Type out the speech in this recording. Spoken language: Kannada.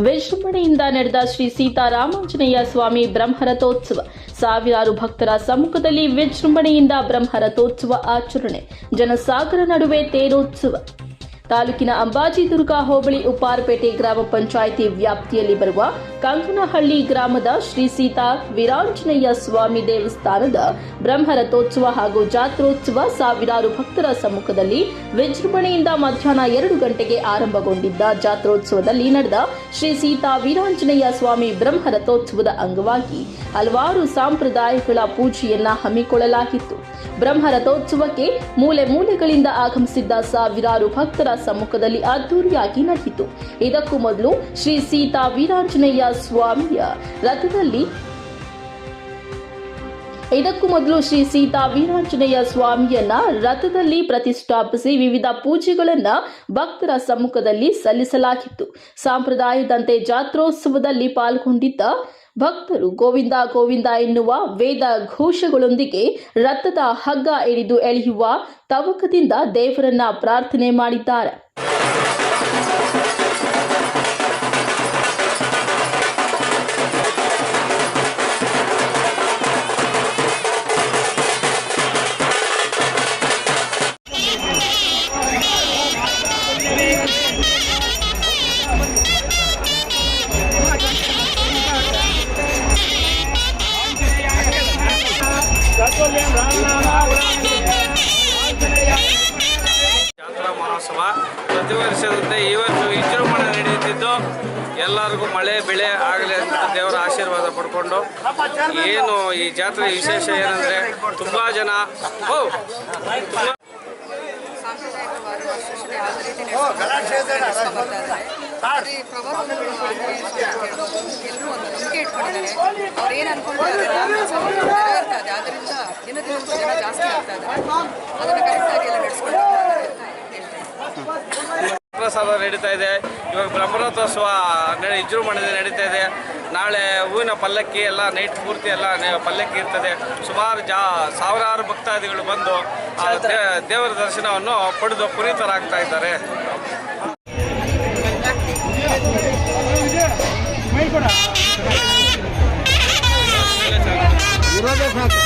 ವಿಜೃಂಭಣೆಯಿಂದ ನಡೆದ ಶ್ರೀ ಸೀತಾರಾಮಾಂಜನೇಯ ಸ್ವಾಮಿ ಬ್ರಹ್ಮರಥೋತ್ಸವ. ಸಾವಿರಾರು ಭಕ್ತರ ಸಮ್ಮುಖದಲ್ಲಿ ವಿಜೃಂಭಣೆಯಿಂದ ಬ್ರಹ್ಮರಥೋತ್ಸವ ಆಚರಣೆ. ಜನಸಾಗರ ನಡುವೆ ತೇರೋತ್ಸವ. ತಾಲೂಕಿನ ಅಂಬಾಜಿದುರ್ಗ ಹೋಬಳಿ ಉಪ್ಪಾರಪೇಟೆ ಗ್ರಾಮ ಪಂಚಾಯಿತಿ ವ್ಯಾಪ್ತಿಯಲ್ಲಿ ಬರುವ ಕಂಕನಹಳ್ಳಿ ಗ್ರಾಮದ ಶ್ರೀ ಸೀತಾ ವೀರಾಂಜನೇಯ ಸ್ವಾಮಿ ದೇವಸ್ಥಾನದ ಬ್ರಹ್ಮರಥೋತ್ಸವ ಹಾಗೂ ಜಾತ್ರೋತ್ಸವ ಸಾವಿರಾರು ಭಕ್ತರ ಸಮ್ಮುಖದಲ್ಲಿ ವಿಜೃಂಭಣೆಯಿಂದ ಮಧ್ಯಾಹ್ನ ಎರಡು ಗಂಟೆಗೆ ಆರಂಭಗೊಂಡಿದ್ದ ಜಾತ್ರೋತ್ಸವದಲ್ಲಿ ನಡೆದ ಶ್ರೀ ಸೀತಾ ವೀರಾಂಜನೇಯ ಸ್ವಾಮಿ ಬ್ರಹ್ಮರಥೋತ್ಸವದ ಅಂಗವಾಗಿ ಹಲವಾರು ಸಾಂಪ್ರದಾಯಗಳ ಪೂಜೆಯನ್ನ ಹಮ್ಮಿಕೊಳ್ಳಲಾಗಿತ್ತು. ಬ್ರಹ್ಮರಥೋತ್ಸವಕ್ಕೆ ಮೂಲೆ ಮೂಲೆಗಳಿಂದ ಆಗಮಿಸಿದ್ದ ಸಾವಿರಾರು ಭಕ್ತರ ಸಮ್ಮುಖದಲ್ಲಿ ಅದ್ದೂರಿಯಾಗಿ ನಡೆಯಿತು ಇದಕ್ಕೂ ಮೊದಲು ಶ್ರೀ ಸೀತಾ ವೀರಾಂಜನೇಯ ಸ್ವಾಮಿಯ ರಥದಲ್ಲಿ ಇದಕ್ಕೂ ಮೊದಲು ಶ್ರೀ ಸೀತಾ ವೀರಾಂಜನೇಯ ಸ್ವಾಮಿಯನ್ನ ರಥದಲ್ಲಿ ಪ್ರತಿಷ್ಠಾಪಿಸಿ ವಿವಿಧ ಪೂಜೆಗಳನ್ನ ಭಕ್ತರ ಸಮ್ಮುಖದಲ್ಲಿ ಸಲ್ಲಿಸಲಾಗಿತ್ತು. ಸಂಪ್ರದಾಯದಂತೆ ಜಾತ್ರೋತ್ಸವದಲ್ಲಿ ಪಾಲ್ಗೊಂಡಿದ್ದ ಭಕ್ತರು ಗೋವಿಂದ ಗೋವಿಂದ ಎನ್ನುವ ವೇದ ಘೋಷಗಳೊಂದಿಗೆ ರಥದ ಹಗ್ಗ ಹಿಡಿದು ಎಳೆಯುವ ತವಕದಿಂದ ದೇವರನ್ನ ಪ್ರಾರ್ಥನೆ ಮಾಡಿದ್ದಾರೆ. ಜಾತ್ರಾ ಮಹೋತ್ಸವ. ಪ್ರತಿ ವರ್ಷದಂತೆ ಈ ವಿಜೃಂಭಣೆ ನಡೆಯುತ್ತಿದ್ದು, ಎಲ್ಲರಿಗೂ ಮಳೆ, ಬೆಳೆ ಆಗಲಿ ಅಂತ ದೇವರ ಆಶೀರ್ವಾದ ಪಡ್ಕೊಂಡು, ಏನು ಈ ಜಾತ್ರೆ ವಿಶೇಷ ಏನಂದರೆ, ತುಂಬ ಜನ ಓ ಎಲ್ಲರೂ ಒಂದು ಜಾಸ್ತಿ ಆಗ್ತಾ ಇದೆ. ಪ್ರಸಾದ ನಡೀತಾ ಇದೆ. ಇವಾಗ ಬ್ರಹ್ಮಣೋತ್ಸವ ವಿಜೃಂಭಣೆ ನಡೀತಾ ಇದೆ. ನಾಳೆ ಹೂವಿನ ಪಲ್ಲಕ್ಕಿ ಎಲ್ಲ ನೈಟ್ ಪೂರ್ತಿ ಎಲ್ಲ ಪಲ್ಲಕ್ಕಿ ಇರ್ತದೆ. ಸುಮಾರು ಜಾ ಸಾವಿರಾರು ಭಕ್ತಾದಿಗಳು ಬಂದು ದೇವರ ದರ್ಶನವನ್ನು ಪಡೆದು ಪುನೀತರಾಗ್ತಾ ಇದ್ದಾರೆ. ಸಾಕು.